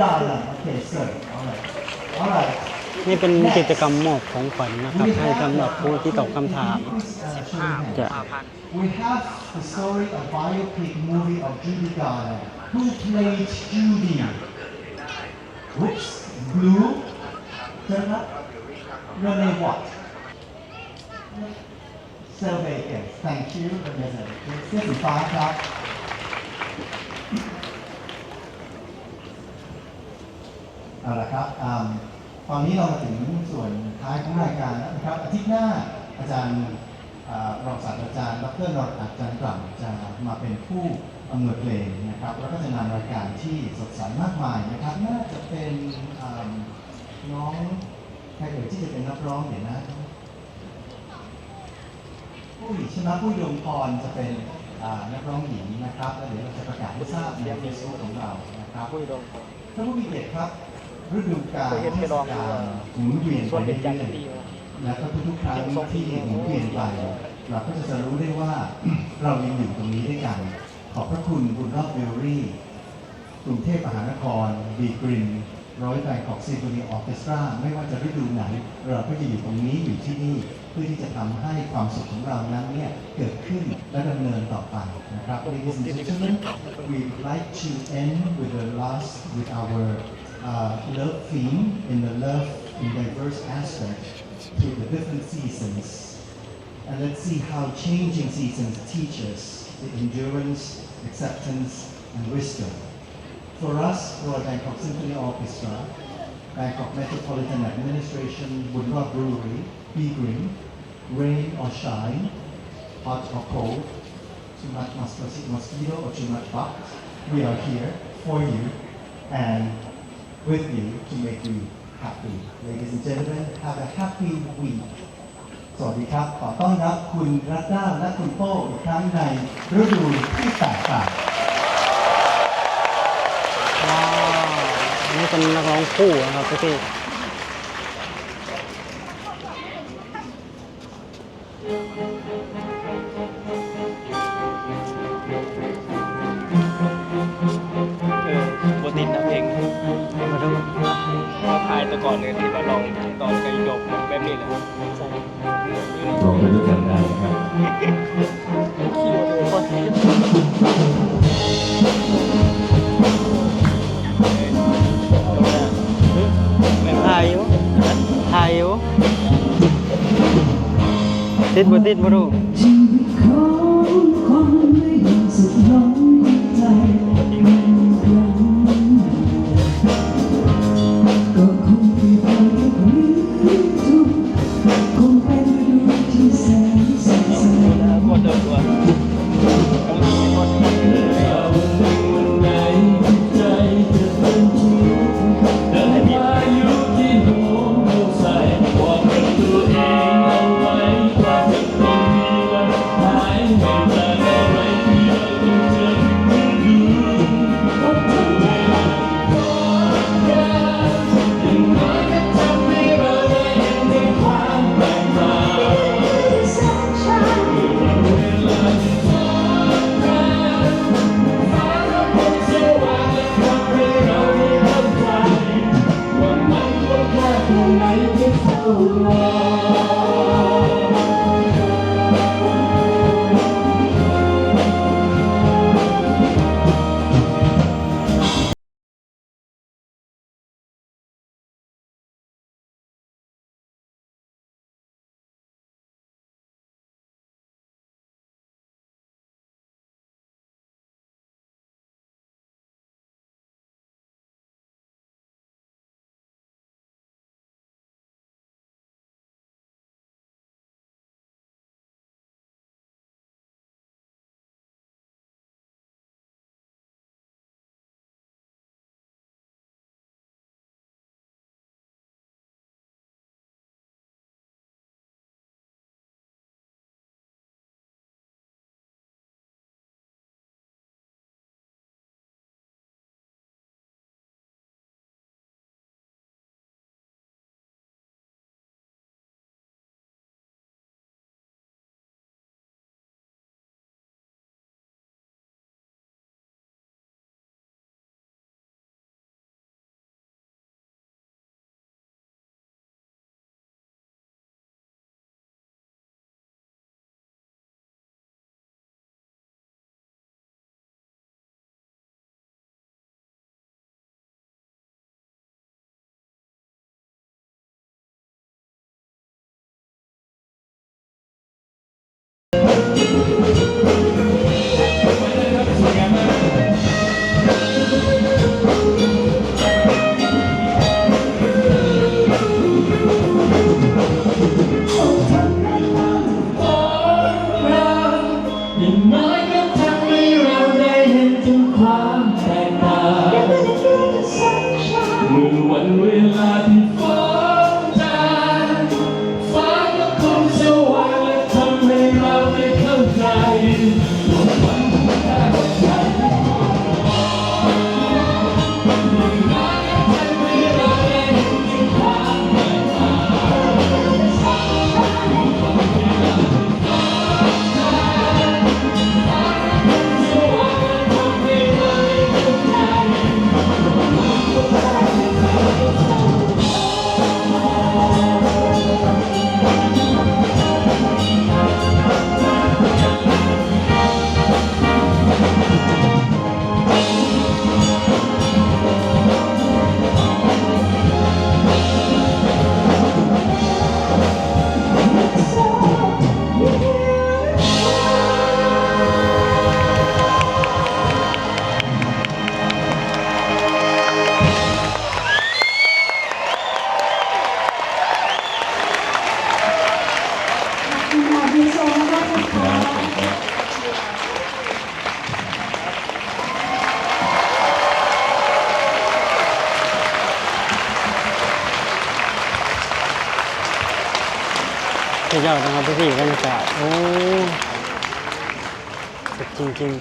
Garland. Okay, sir. All right. All right. นี่เป็นกิจกรรมมอบของขวัญนะครับ ให้สำหรับผู้ที่ตอบคำถาม จะ We have the story of biopic movie of Judy Garland. Who played Judy? Whoops. Blue. Turn up. Renee Watt. Survey yes. Thank you. Renee Watt. เสื้อสีฟ้าครับ เอาละครับอืมตอนนี้เรามาถึงส่วนท้ายของรายการแล้วนะครับ อาทิตย์หน้าอาจารย์อ่ารองศาสตราจารย์ดรนรอัจจันทร์กล่ำจะมาเป็นผู้อำนวยเพลงนะครับ แล้วก็จะนำรายการที่สดใสมากมายนะครับ น่าจะเป็นอืมน้องใครเอ่ยที่จะเป็นนักร้องเดี๋ยวนะผู้หญิงใช่ไหมผู้ยงพรจะเป็นอ่านักร้องหญิงนะครับแล้วเดี๋ยวเราจะประกาศให้ทราบในเฟซบุ๊กของเรานะครับคุยดงท่านผู้มีเกียรติครับ ฤดูกาลเคยเห็นเทไปศลองกาลหมุนเวียนส่วนไปเป็นจัเรื่นทอยร์ดีๆแล้วก็ทุกๆครั้งที่หมุนเวียนไปเราก็จะรู้ได้ว่าเรายังอยู่ตรงนี้ด้วยกัน ขอบพระคุณบุญรอบเบลรี่กรุงเทพมหานครบีกรินร้อยแบงของซีโฟนีออร์เคสตราไม่ว่าจะฤดูไหน เราก็จะอยู่ตรงนี้อยู่ที่นี่ เพื่อที่จะทำให้ความสุขของเรานั้นเนี่ย เกิดขึ้นและดำเนินต่อไปนะครับ Ladies and gentlemen we would like to end with the last with our uh, love theme in the love in diverse aspects through the different seasons and let's see how changing seasons teach us the endurance, acceptance, and wisdom. For us, for Bangkok Symphony Orchestra, Bangkok Metropolitan Administration, Woodrow Brewery, Be Green, rain or shine, hot or cold, too much mosquito or too much bug, we are here for you and with you to make you happy. Ladies and gentlemen, have a happy week. สวัสดีครับขอต้อนรับคุณรัตดาและคุณโป้อีกครั้งในฤดูที่แตกต่างว้าวนนี่เป็นนักร้องคู่นะครับพี่ แบบนี้เลยใช่ลองไปด้วยกันได้นะครับคิวดูคนที่แม่นถ่ายอยู่ถ่ายอยู่ติดบ่ติดบ่รู้ ยอดนะครับพี่ๆบรรยากาศโอ้จริงจริง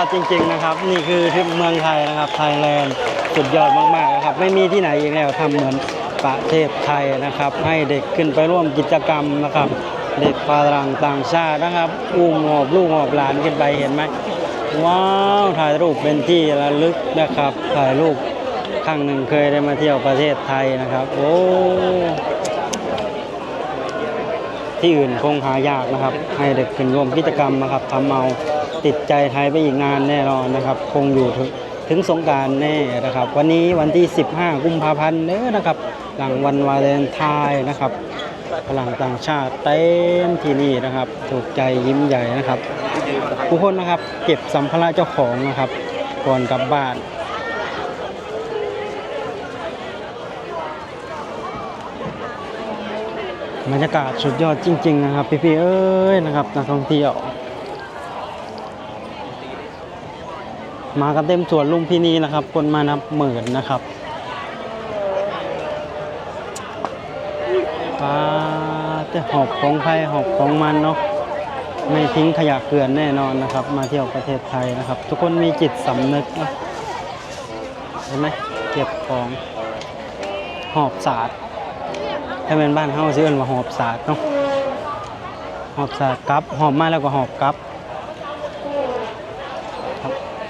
อดจริง ๆนะครับ นี่คือทริปเมืองไทยนะครับไทยแลนด์สุดยอดมากๆนะครับ ไม่มีที่ไหนอีกแล้วทำเหมือนประเทศไทยนะครับ ให้เด็กขึ้นไปร่วมกิจกรรมนะครับ เด็กฝรั่งต่างชาตินะครับอุ้มหอบลูกหอบหลานขึ้นไปเห็นไหมว้าวถ่ายรูปเป็นที่ระลึกนะครับถ่ายรูปครั้งหนึ่งเคยได้มาเที่ยวประเทศไทยนะครับ โอ้ที่อื่นคงหายากนะครับ ให้เด็กขึ้นร่วมกิจกรรมนะครับทำเอา ติดใจไทยไปอีกนานแน่นอนนะครับ คงอยู่ถึงถึงสงการแน่นะครับ วันนี้วันที่ 15 กุมภาพันธ์เด้อนะครับ หลังวันวาเลนไทน์นะครับฝรั่งต่างชาติเต็มที่นี่นะครับ ถูกใจยิ้มใหญ่นะครับ ทุกคนนะครับเก็บสัมภาระเจ้าของนะครับก่อนกลับบ้านบรรยากาศสุดยอดจริง ๆ นะครับ พี่ๆเอ้ยนะครับนักท่องเที่ยว มากันเต็มสวนลุมพินีนะครับ คนมานับหมื่นนะครับป้าจะหอบของใครหอบของมันเนาะไม่ทิ้งขยะเกลื่อนแน่นอนนะครับ มาเที่ยวประเทศไทยนะครับ ทุกคนมีจิตสำนึกเนะเห็นไหมเก็บของหอบสาดถ้าเป็นบ้านเฮาซื้อเอิ้นว่าหอบศาสาดเนาะหอบศาสาดกลับหอบมาแล้วก็หอบกับ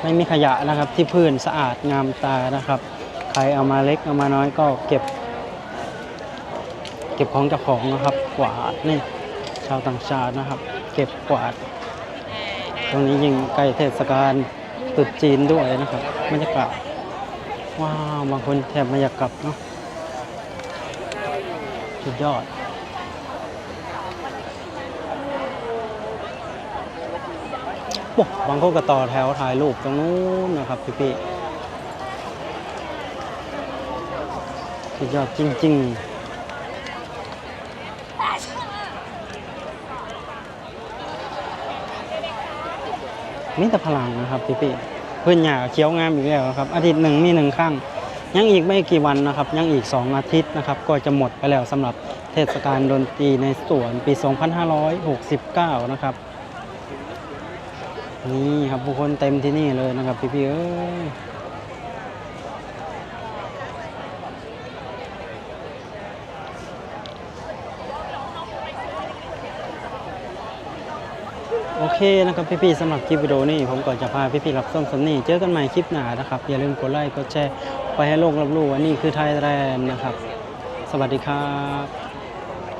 ไม่มีขยะนะครับ ที่พื้นสะอาดงามตานะครับ ใครเอามาเล็กเอามาน้อยก็เก็บ เก็บของเจ้าของนะครับ กวาดนี่ชาวต่างชาตินะครับ เก็บกวาด ตรงนี้ยิ่งใกล้เทศกาลตรุษจีนด้วยนะครับบรรยากาศว้าวบางคนแทบไม่อยากกลับเนาะสุดยอด โอ้ บางคนก็ต่อแถวถ่ายรูปตรงนู้นนะครับพี่พี่สุดยอดจริง ๆมีแต่พลังนะครับพี่พี่พื้นหญ้าเขียวงามอีกแล้วครับ อาทิตย์หนึ่งมีหนึ่งครั้งยังอีกไม่กี่วันนะครับ ยังอีก 2 อาทิตย์นะครับ ก็จะหมดไปแล้วสำหรับเทศกาลดนตรีในสวนปี 2569 นะครับ นี่ครับผู้คนเต็มที่นี่เลยนะครับพี่ๆเอ้ยโอเคนะครับพี่ๆสำหรับคลิปวิดีโอนี้ผมก็จะพาพี่ๆรับส้มสำนี่เจอกันใหม่คลิปหน้านะครับ อย่าลืมกดไลค์กดแชร์ไปให้โลกรับรู้ว่านี่คือไทยแลนด์นะครับ สวัสดีครับ